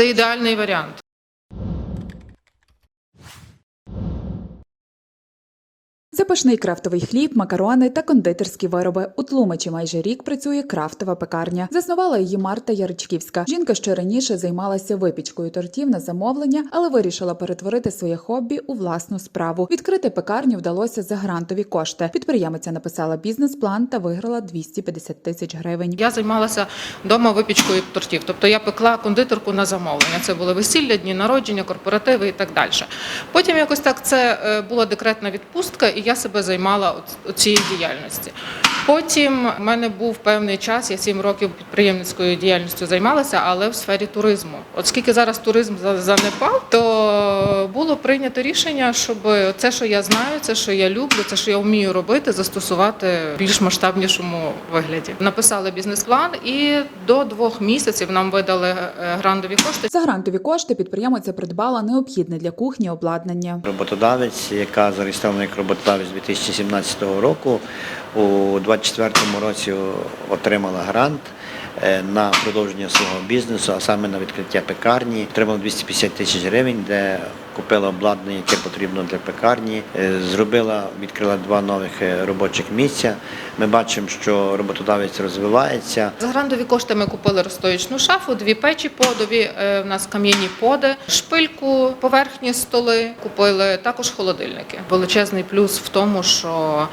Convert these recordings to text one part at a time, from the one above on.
Це ідеальний варіант. Запашний крафтовий хліб, макарони та кондитерські вироби. У Тлумачі майже рік працює крафтова пекарня. Заснувала її Марта Яричківська. Жінка ще раніше займалася випічкою тортів на замовлення, але вирішила перетворити своє хобі у власну справу. Відкрити пекарню вдалося за грантові кошти. Підприємиця написала бізнес-план та виграла 250 тисяч гривень. Я займалася вдома випічкою тортів. Тобто я пекла кондитерку на замовлення. Це були весілля, дні народження, корпоративи і так далі. Потім якось так це е, була декретна відпустка, і я себе займала цією діяльності. Потім в мене був певний час, я сім років підприємницькою діяльністю займалася, але в сфері туризму. Оскільки зараз туризм за- занепав, то було прийнято рішення, щоб це, що я знаю, це, що я люблю, це, що я вмію робити, застосувати в більш масштабнішому вигляді. Написали бізнес-план, і до двох місяців нам видали е, грантові кошти. За грантові кошти підприємиця придбала необхідне для кухні обладнання. Роботодавець, яка зареєстрована як роботодавець 2017 року, у 2024 році отримала грант е, на продовження свого бізнесу, а саме на відкриття пекарні. Отримала 250 тисяч гривень, де купила обладнання, яке потрібно для пекарні. Е, Зробила, відкрила два нових е, робочих місця. Ми бачимо, що роботодавець розвивається. За грантові кошти ми купили розстоячну шафу, дві печі подові, е, в нас кам'яні поди, шпильку, поверхні столи. Купили також холодильники. Величезний плюс в тому, що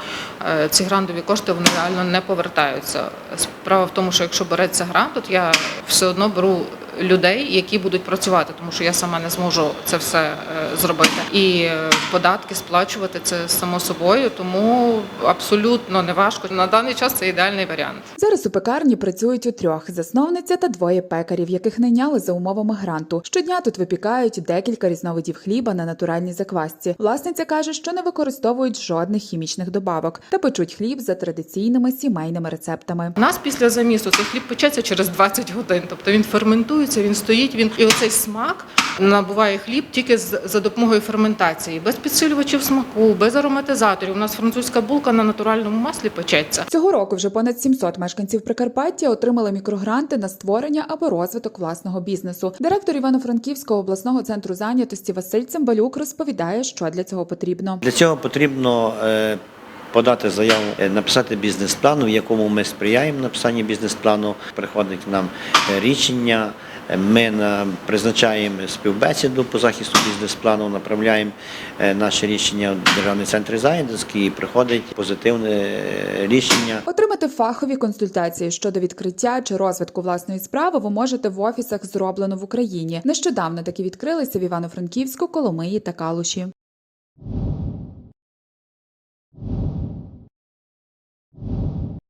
ці грантові кошти вони реально не повертаються. Справа в тому, що якщо береться грант, от я все одно беру. Людей, які будуть працювати, тому що я сама не зможу це все е, зробити, і е, податки сплачувати це само собою, тому абсолютно не важко. На даний час це ідеальний варіант. Зараз у пекарні працюють у трьох засновниця та двоє пекарів, яких найняли за умовами гранту. Щодня тут випікають декілька різновидів хліба на натуральній заквасці. Власниця каже, що не використовують жодних хімічних добавок та печуть хліб за традиційними сімейними рецептами. У нас після замісу цей хліб печеться через 20 годин. Тобто він ферментується, він стоїть, він і оцей смак набуває хліб тільки з- за допомогою ферментації, без підсилювачів смаку, без ароматизаторів. У нас французька булка на натуральному маслі печеться. Цього року вже понад 700 мешканців Прикарпаття отримали мікрогранти на створення або розвиток власного бізнесу. Директор Івано-Франківського обласного центру зайнятості Василь Цимбалюк розповідає, що для цього потрібно. Для цього потрібно е, подати заяву, е, написати бізнес-план, в якому ми сприяємо написанні бізнес-плану. Приходить нам е, рішення. Ми на- призначаємо співбесіду по захисту бізнес-плану, направляємо е, наше рішення в Державний центр зайнятості і приходить позитивне е, рішення. Отримати фахові консультації щодо відкриття чи розвитку власної справи ви можете в офісах зроблено в Україні. Нещодавно такі відкрилися в Івано-Франківську, Коломиї та Калуші.